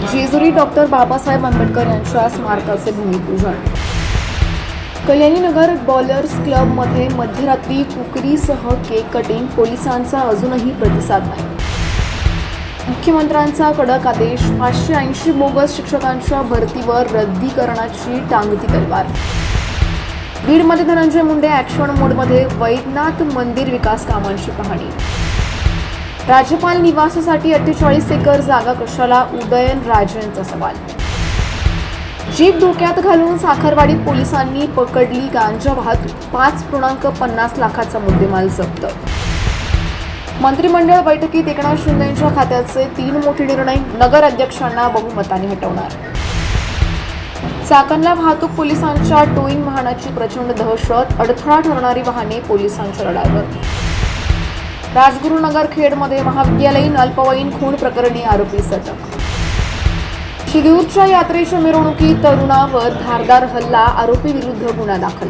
Jejuri doctor Babasaheb Ambedkar यांच्या स्मारकाचे भूमिपूजन. कल्याणीनगर बॉलर्स क्लबमध्ये मध्यरात्री कुकरीसह केक कटिंग पोलिसांचा अजूनही प्रतिसाद नाही. मुख्यमंत्र्यांचा कडक आदेश पाचशे ऐंशी बोगस शिक्षकांच्या भरतीवर रद्दीकरणाची टांगती तलवार. बीडमध्ये धनंजय मुंडे ॲक्शन मोडमध्ये वैद्यनाथ मंदिर विकास कामांची पाहणी. राज्यपाल निवासासाठी अठ्ठेचाळीस एकर जागा कशाला? उदयन राजेंचा सवाल. जीप धोक्यात घालून साखरवाडीत पोलिसांनी पकडली गांजा वाहतूक. पाच पूर्णांक पन्नास लाखाचा मुद्देमाल जप्त. मंत्रिमंडळ बैठकीत एकनाथ शिंदेच्या खात्याचे तीन मोठे निर्णय नगर अध्यक्षांना बहुमताने हटवणार. चाकणला वाहतूक पोलिसांच्या टोईंग वाहनाची प्रचंड दहशत अडथळा ठरणारी वाहने पोलिसांच्या रडावर राजगुरुनगर खेडमध्ये महाविद्यालयीन अल्पवयीन खून प्रकरणी आरोपी अटक शिदूरच्या यात्रेच्या मिरवणुकीत तरुणावर धारदार हल्ला आरोपी विरुद्ध गुन्हा दाखल